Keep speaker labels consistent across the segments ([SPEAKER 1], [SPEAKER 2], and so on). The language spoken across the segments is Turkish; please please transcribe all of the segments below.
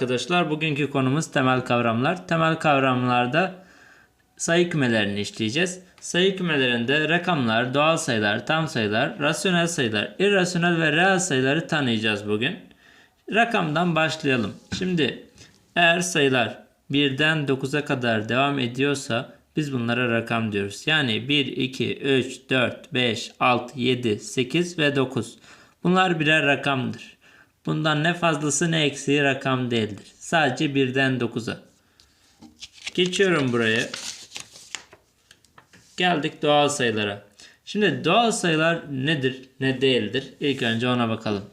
[SPEAKER 1] arkadaşlar. Bugünkü konumuz temel kavramlar. Temel kavramlarda sayı kümelerini işleyeceğiz. Sayı kümelerinde rakamlar, doğal sayılar, tam sayılar, rasyonel sayılar, irrasyonel ve reel sayıları tanıyacağız bugün. Rakamdan başlayalım. Şimdi eğer sayılar 1'den 9'a kadar devam ediyorsa biz bunlara rakam diyoruz. Yani 1, 2, 3, 4, 5, 6, 7, 8 ve 9. Bunlar birer rakamdır. Bundan ne fazlası ne eksiği rakam değildir. Sadece 1'den 9'a. Geçiyorum buraya. Geldik doğal sayılara. Şimdi doğal sayılar nedir ne değildir? İlk önce ona bakalım.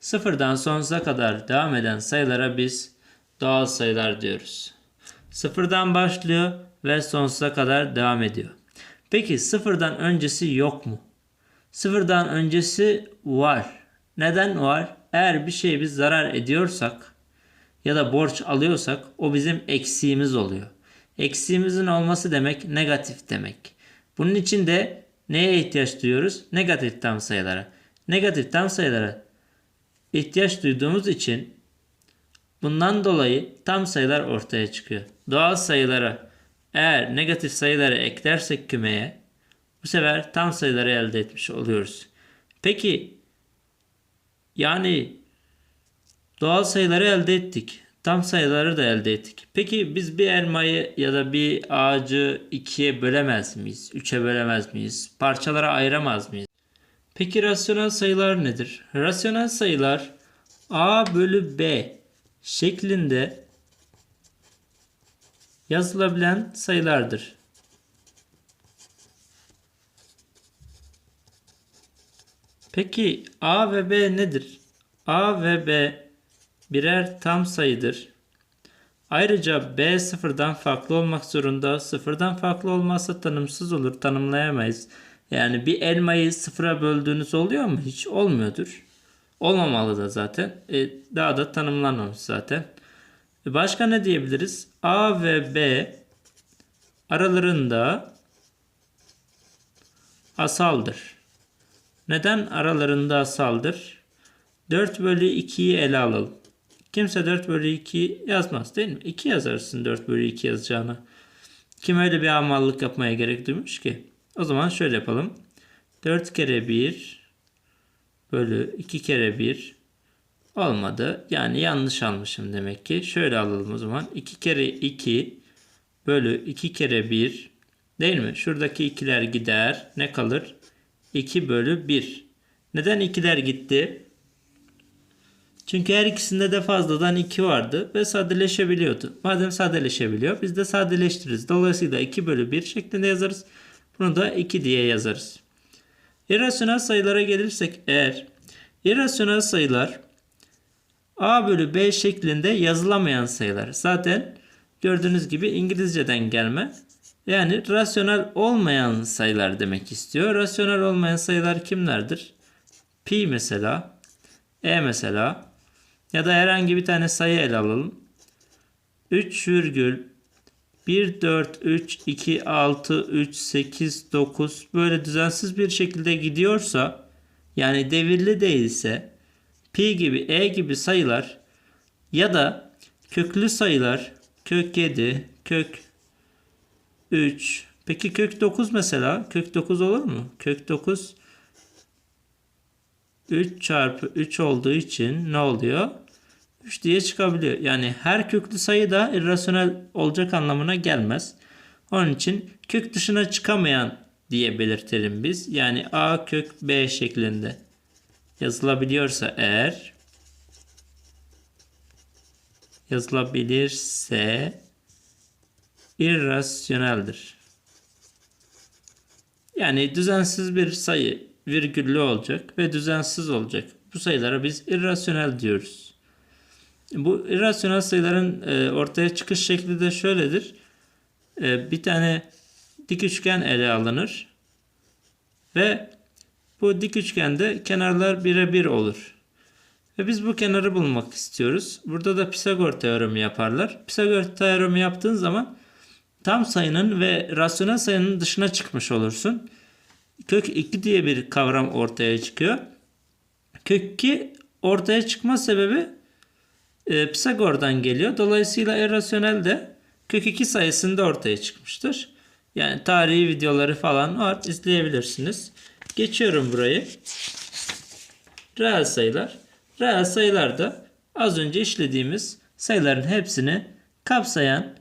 [SPEAKER 1] Sıfırdan sonsuza kadar devam eden sayılara biz doğal sayılar diyoruz. Sıfırdan başlıyor ve sonsuza kadar devam ediyor. Peki sıfırdan öncesi yok mu? Sıfırdan öncesi var. Neden var? Eğer bir şeye biz zarar ediyorsak ya da borç alıyorsak o bizim eksiğimiz oluyor. Eksiğimizin olması demek negatif demek. Bunun için de neye ihtiyaç duyuyoruz? Negatif tam sayılara. Negatif tam sayılara ihtiyaç duyduğumuz için bundan dolayı tam sayılar ortaya çıkıyor. Doğal sayılara eğer negatif sayıları eklersek kümeye bu sefer tam sayıları elde etmiş oluyoruz. Peki yani doğal sayıları elde ettik. Tam sayıları da elde ettik. Peki biz bir elmayı ya da bir ağacı ikiye bölemez miyiz? Üçe bölemez miyiz? Parçalara ayıramaz mıyız? Peki rasyonel sayılar nedir? Rasyonel sayılar a bölü b şeklinde yazılabilen sayılardır. Peki a ve b nedir? a ve b birer tam sayıdır. Ayrıca b sıfırdan farklı olmak zorunda. Sıfırdan farklı olmazsa tanımsız olur. Tanımlayamayız. Yani bir elmayı sıfıra böldüğünüz oluyor mu? Hiç olmuyordur. Olmamalı da zaten. E, daha da tanımlanmamış zaten. E, başka ne diyebiliriz? A ve B aralarında asaldır. Neden aralarında asaldır? 4 bölü 2'yi ele alalım. Kimse 4 bölü 2 yazmaz değil mi? 2 yazarsın 4 bölü 2 yazacağına. Kim öyle bir amallık yapmaya gerek duymuş ki? O zaman şöyle yapalım. 4 kere 1 bölü 2 kere 1 olmadı. Yani yanlış almışım demek ki. Şöyle alalım o zaman. 2 kere 2 bölü 2 kere 1 değil mi? Şuradaki ikiler gider. Ne kalır? 2 bölü 1. Neden ikiler gitti? Çünkü her ikisinde de fazladan 2 vardı ve sadeleşebiliyordu. Madem sadeleşebiliyor biz de sadeleştiririz. Dolayısıyla 2 bölü 1 şeklinde yazarız. Bunu da 2 diye yazarız. İrrasyonel sayılara gelirsek eğer irrasyonel sayılar a bölü b şeklinde yazılamayan sayılar. Zaten gördüğünüz gibi İngilizceden gelme. Yani rasyonel olmayan sayılar demek istiyor. Rasyonel olmayan sayılar kimlerdir? Pi mesela, e mesela ya da herhangi bir tane sayı ele alalım. 3 virgül 1, 4, 3, 2, 6, 3, 8, 9 böyle düzensiz bir şekilde gidiyorsa yani devirli değilse pi gibi e gibi sayılar ya da köklü sayılar kök 7, kök 3 peki kök 9 mesela kök 9 olur mu? Kök 9 3 çarpı 3 olduğu için ne oluyor? 3 diye çıkabiliyor. Yani her köklü sayı da irrasyonel olacak anlamına gelmez. Onun için kök dışına çıkamayan diye belirtelim biz. Yani a kök b şeklinde yazılabiliyorsa eğer yazılabilirse irrasyoneldir. Yani düzensiz bir sayı virgüllü olacak ve düzensiz olacak. Bu sayılara biz irrasyonel diyoruz. Bu irrasyonel sayıların e, ortaya çıkış şekli de şöyledir. E, bir tane dik üçgen ele alınır ve bu dik üçgende kenarlar birebir olur. Ve biz bu kenarı bulmak istiyoruz. Burada da Pisagor teoremi yaparlar. Pisagor teoremi yaptığın zaman tam sayının ve rasyonel sayının dışına çıkmış olursun. Kök 2 diye bir kavram ortaya çıkıyor. Kök 2 ortaya çıkma sebebi e, Pisagor'dan geliyor. Dolayısıyla irrasyonel de kök 2 sayısında ortaya çıkmıştır. Yani tarihi videoları falan var. izleyebilirsiniz. Geçiyorum burayı. Reel sayılar. Reel sayılar da az önce işlediğimiz sayıların hepsini kapsayan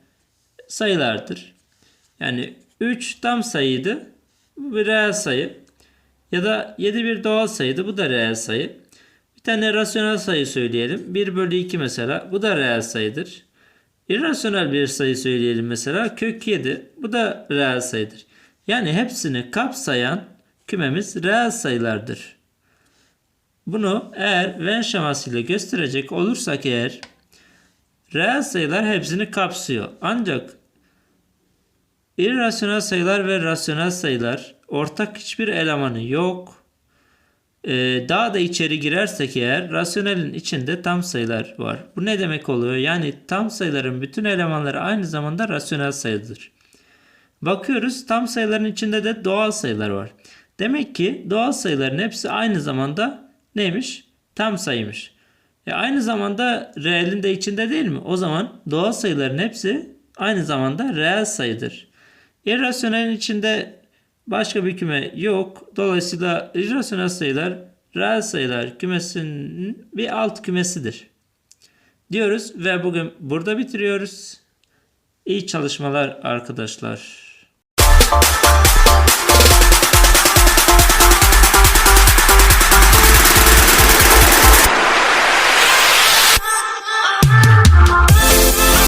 [SPEAKER 1] sayılardır. Yani 3 tam sayıydı. Bu bir reel sayı. Ya da 7 bir doğal sayıydı. Bu da reel sayı. Bir tane rasyonel sayı söyleyelim. 1 bölü 2 mesela. Bu da reel sayıdır. İrrasyonel bir sayı söyleyelim mesela. Kök 7. Bu da reel sayıdır. Yani hepsini kapsayan kümemiz reel sayılardır. Bunu eğer Venn şemasıyla gösterecek olursak eğer reel sayılar hepsini kapsıyor. Ancak irrasyonel sayılar ve rasyonel sayılar ortak hiçbir elemanı yok. Ee, daha da içeri girersek eğer rasyonelin içinde tam sayılar var. Bu ne demek oluyor? Yani tam sayıların bütün elemanları aynı zamanda rasyonel sayıdır. Bakıyoruz tam sayıların içinde de doğal sayılar var. Demek ki doğal sayıların hepsi aynı zamanda neymiş? Tam sayıymış. E aynı zamanda reelin de içinde değil mi? O zaman doğal sayıların hepsi aynı zamanda reel sayıdır. İrrasyonelin içinde başka bir küme yok. Dolayısıyla irrasyonel sayılar reel sayılar kümesinin bir alt kümesidir. Diyoruz ve bugün burada bitiriyoruz. İyi çalışmalar arkadaşlar.